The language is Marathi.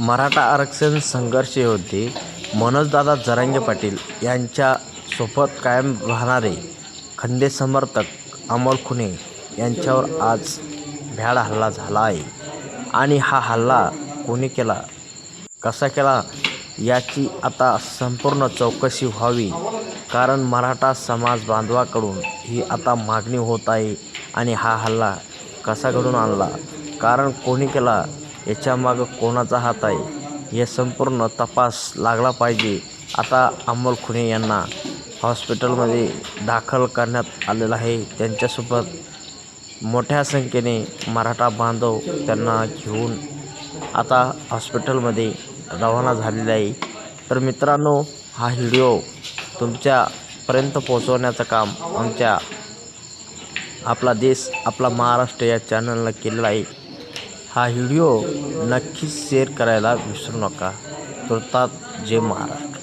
मराठा आरक्षण संघर्ष योद्धे मनोजदादा जरांगे पाटील यांच्यासोबत कायम राहणारे खंदे समर्थक अमोल खुने यांच्यावर आज भ्याड हल्ला झाला आहे. आणि हा हल्ला कोणी केला? कसा केला? याची आता संपूर्ण चौकशी व्हावी. कारण मराठा समाज बांधवाकडून ही आता मागणी होत आहे. आणि हा हल्ला कसा घडून आणला? कारण कोणी केला? याच्यामागं कोणाचा हात आहे? हे संपूर्ण तपास लागला पाहिजे. आता अमोल खुने यांना हॉस्पिटलमध्ये दाखल करण्यात आलेलं आहे. त्यांच्यासोबत मोठ्या संख्येने मराठा बांधव त्यांना घेऊन आता हॉस्पिटलमध्ये रवाना झालेला आहे. तर मित्रांनो हा व्हिडिओ तुमच्यापर्यंत पोहोचवण्याचं काम आमच्या आपला देश आपला महाराष्ट्र या चॅनलला केलेला आहे. हा व्हिडिओ नक्कीच शेअर करायला विसरू नका. तुर्तात जय महाराष्ट्र.